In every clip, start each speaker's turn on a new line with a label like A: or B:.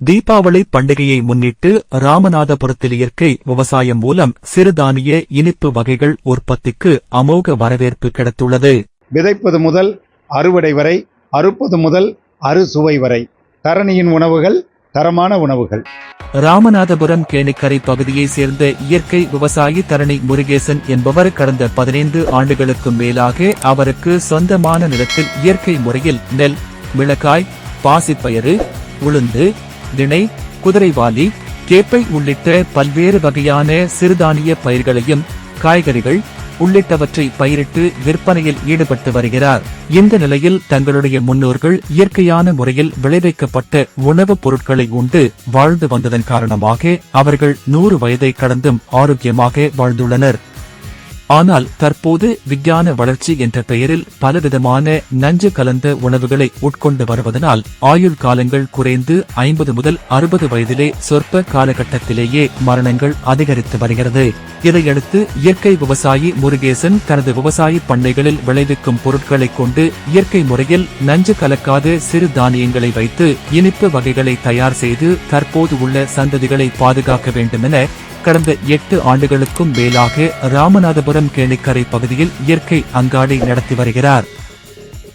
A: தீபாவளி பண்டிகையை முன்னிட்டு ராமநாதபுரத்தில் இயற்கை விவசாயம் மூலம் சிறுதானிய இனிப்பு வகைகள் உற்பத்திக்கு அமோக வரவேற்பு கிடைத்துள்ளது.
B: விதைப்பது முதல் அறுவடை வரை அறுப்பது முதல் அறுசுவை வரை. தரணியின் உணவுகள் தரமான உணவுகள்.
A: ராமநாதபுரம் கேணிக்கரை பகுதியைச் சேர்ந்த இயற்கை விவசாயி தரணி முருகேசன் என்பவர் கடந்த பதினைந்து ஆண்டுகளுக்கு மேலாக அவருக்கு சொந்தமான நிலத்தில் இயற்கை முறையில் நெல் மிளகாய் பாசிப்பயிறு உளுந்து திணை குதிரைவாலி கேப்பை உள்ளிட்ட பல்வேறு வகையான சிறுதானிய பயிர்களையும் காய்கறிகள் உள்ளிட்டவற்றை பயிரிட்டு விற்பனையில் ஈடுபட்டு வருகிறார். இந்த நிலையில் தங்களுடைய முன்னோர்கள் இயற்கையான முறையில் விளைவிக்கப்பட்ட உணவுப் பொருட்களை உண்டு வாழ்ந்து வந்ததன் காரணமாக அவர்கள் நூறு வயதை கடந்தும் ஆரோக்கியமாக வாழ்ந்துள்ளனர். ஆனால் தற்போது விஞ்ஞான வளர்ச்சி என்ற பெயரில் பலவிதமான நஞ்சு கலந்த உணவுகளை உட்கொண்டு வருவதனால் ஆயுள் காலங்கள் குறைந்து ஐம்பது முதல் அறுபது வயதிலே சொற்ப காலகட்டத்திலேயே மரணங்கள் அதிகரித்து வருகிறது. இதையடுத்து இயற்கை விவசாயி முருகேசன் தனது விவசாய பண்ணைகளில் விளைவிக்கும் பொருட்களைக் கொண்டு இயற்கை முறையில் நஞ்சு கலக்காத சிறு தானியங்களை வைத்து இனிப்பு வகைகளை தயார் செய்து தற்போது உள்ள சந்ததிகளை பாதுகாக்க வேண்டுமென கடந்த எட்டு ஆண்டுகளுக்கும் மேலாக ராமநாதபுரம் கேணிக்கரை பகுதியில் இயற்கை அங்காடி நடத்தி வருகிறார்.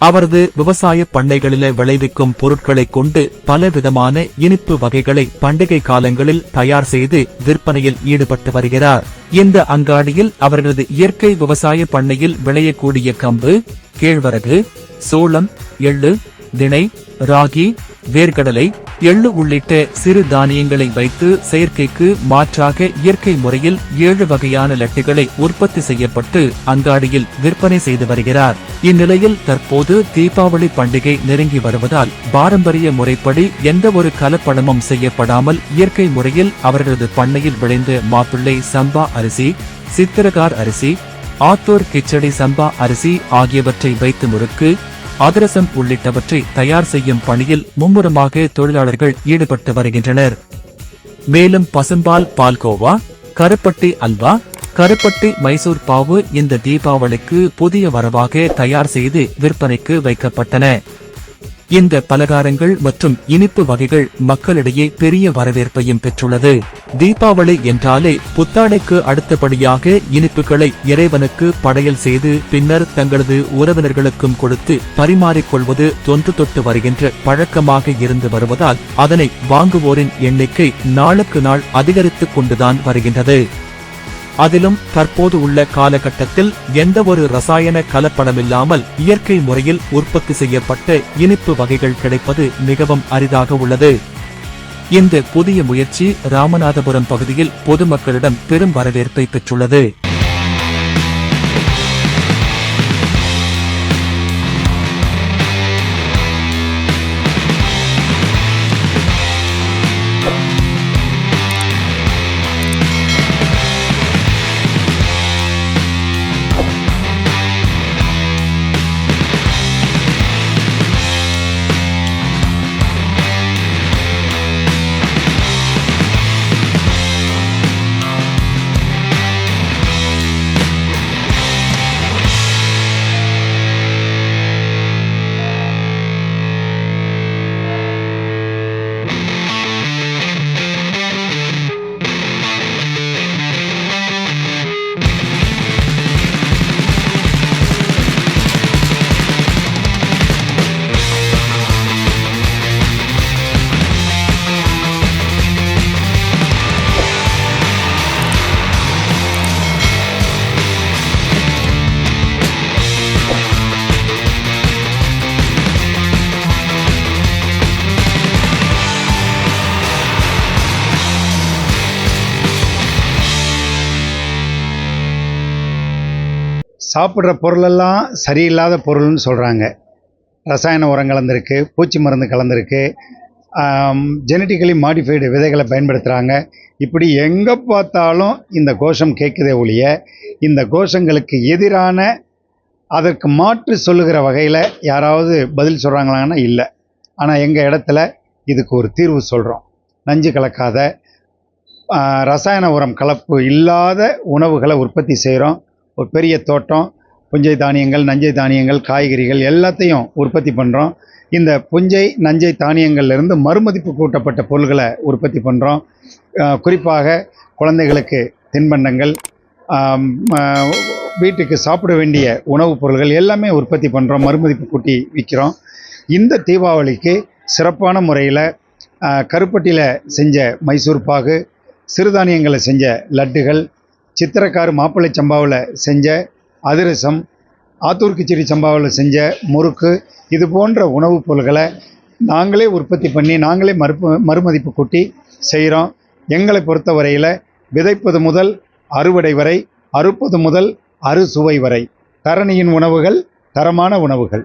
A: அவரது விவசாய பண்ணைகளில விளைவிக்கும் பொருட்களை கொண்டு பல விதமான இனிப்பு வகைகளை பண்டிகை காலங்களில் தயார் செய்து விற்பனையில் ஈடுபட்டு வருகிறார். இந்த அங்காடியில் அவர்களது இயற்கை விவசாய பண்ணையில் விளையக்கூடிய கம்பு கேழ்வரகு சோளம் எள்ளு திணை ராகி வேர்க்கடலை எள்ளு உள்ளிட்ட சிறு தானியங்களை வைத்து செயற்கைக்கு மாற்றாக இயற்கை முறையில் ஏழு வகையான லட்டுகளை உற்பத்தி செய்யப்பட்டு அங்காடியில் விற்பனை செய்து வருகிறார். இந்நிலையில் தற்போது தீபாவளி பண்டிகை நெருங்கி வருவதால் பாரம்பரிய முறைப்படி எந்த ஒரு கலப்படமும் செய்யப்படாமல் இயற்கை முறையில் அவர்களது பண்ணையில் விளைந்த மாப்பிள்ளை சம்பா அரிசி சித்திரகார் அரிசி ஆத்தூர் கிச்சடி சம்பா அரிசி ஆகியவற்றை வைத்து முறுக்கு அதிரசம் உள்ளிட்டவற்றை தயார் செய்யும் பணியில் மும்முரமாக தொழிலாளர்கள் ஈடுபட்டு வருகின்றனர். மேலும் பசும்பால் பால்கோவா கருப்பட்டி அல்வா கருப்பட்டி மைசூர் பாவு இந்த தீபாவளிக்கு புதிய வரவாக தயார் செய்து விற்பனைக்கு வைக்கப்பட்டன. இந்த பலகாரங்கள் மற்றும் இனிப்பு வகைகள் மக்களிடையே பெரிய வரவேற்பையும் பெற்றுள்ளது. தீபாவளி என்றாலே புத்தாடைக்கு அடுத்தபடியாக இனிப்புகளை இறைவனுக்கு படையல் செய்து பின்னர் தங்களது உறவினர்களுக்கும் கொடுத்து பரிமாறிக்கொள்வது தொன்று தொட்டு வருகின்ற பழக்கமாக இருந்து வருவதால் அதனை வாங்குவோரின் எண்ணிக்கை நாளுக்கு நாள் அதிகரித்துக் கொண்டுதான் வருகின்றது. அதிலும் தற்போது உள்ள காலகட்டத்தில் எந்த ஒரு ரசாயன கலப்படமில்லாமல் இயற்கை முறையில் உற்பத்தி செய்யப்பட்ட இனிப்பு வகைகள் கிடைப்பது மிகவும் அரிதாக உள்ளது. இந்த புதிய முயற்சி ராமநாதபுரம் பகுதியில் பொதுமக்களிடம் பெரும் வரவேற்பை பெற்றுள்ளது.
B: சாப்பிட்ற பொருளெல்லாம் சரியில்லாத பொருள்னு சொல்கிறாங்க ரசாயன உரம் கலந்துருக்கு பூச்சி மருந்து கலந்துருக்கு. ஜெனட்டிக்கலி மாடிஃபைடு விதைகளை பயன்படுத்துகிறாங்க இப்படி எங்கே பார்த்தாலும் இந்த கோஷம் கேட்குதே ஒழிய இந்த கோஷங்களுக்கு எதிரான அதற்கு மாற்று சொல்லுகிற வகையில் யாராவது பதில் சொல்கிறாங்களான்னா இல்லை. ஆனால் எங்கள் இடத்துல இதுக்கு ஒரு தீர்வு சொல்கிறோம் நஞ்சு கலக்காத ரசாயன உரம் கலப்பு இல்லாத உணவுகளை உற்பத்தி செய்கிறோம் ஒரு பெரிய தோட்டம் புஞ்சை தானியங்கள் நஞ்சை தானியங்கள் காய்கறிகள் எல்லாத்தையும் உற்பத்தி பண்ணுறோம் இந்த புஞ்சை நஞ்சை தானியங்கள்லேருந்து மறுமதிப்பு கூட்டப்பட்ட பொருள்களை உற்பத்தி பண்ணுறோம் குறிப்பாக குழந்தைகளுக்கு தின்பண்டங்கள் வீட்டுக்கு சாப்பிட வேண்டிய உணவுப் பொருள்கள் எல்லாமே உற்பத்தி பண்ணுறோம் மறுமதிப்பு கூட்டி விற்கிறோம் இந்த தீபாவளிக்கு சிறப்பான முறையில் கருப்பட்டியில் செஞ்ச மைசூர் பாகு சிறுதானியங்களை செஞ்ச லட்டுகள் சித்திரக்கார் மாப்பிள்ளை சம்பாவில் செஞ்ச அதிரசம் ஆத்தூர் கிச்சடி சம்பாவில் செஞ்ச முறுக்கு இது போன்ற உணவுப் பொருள்களை நாங்களே உற்பத்தி பண்ணி நாங்களே மறுப்பு மறுமதிப்பு கூட்டி செய்கிறோம் எங்களை பொறுத்த வரையில் விதைப்பது முதல் அறுவடை வரை அறுப்பது முதல் அறுசுவை வரை. தரணியின் உணவுகள் தரமான உணவுகள்.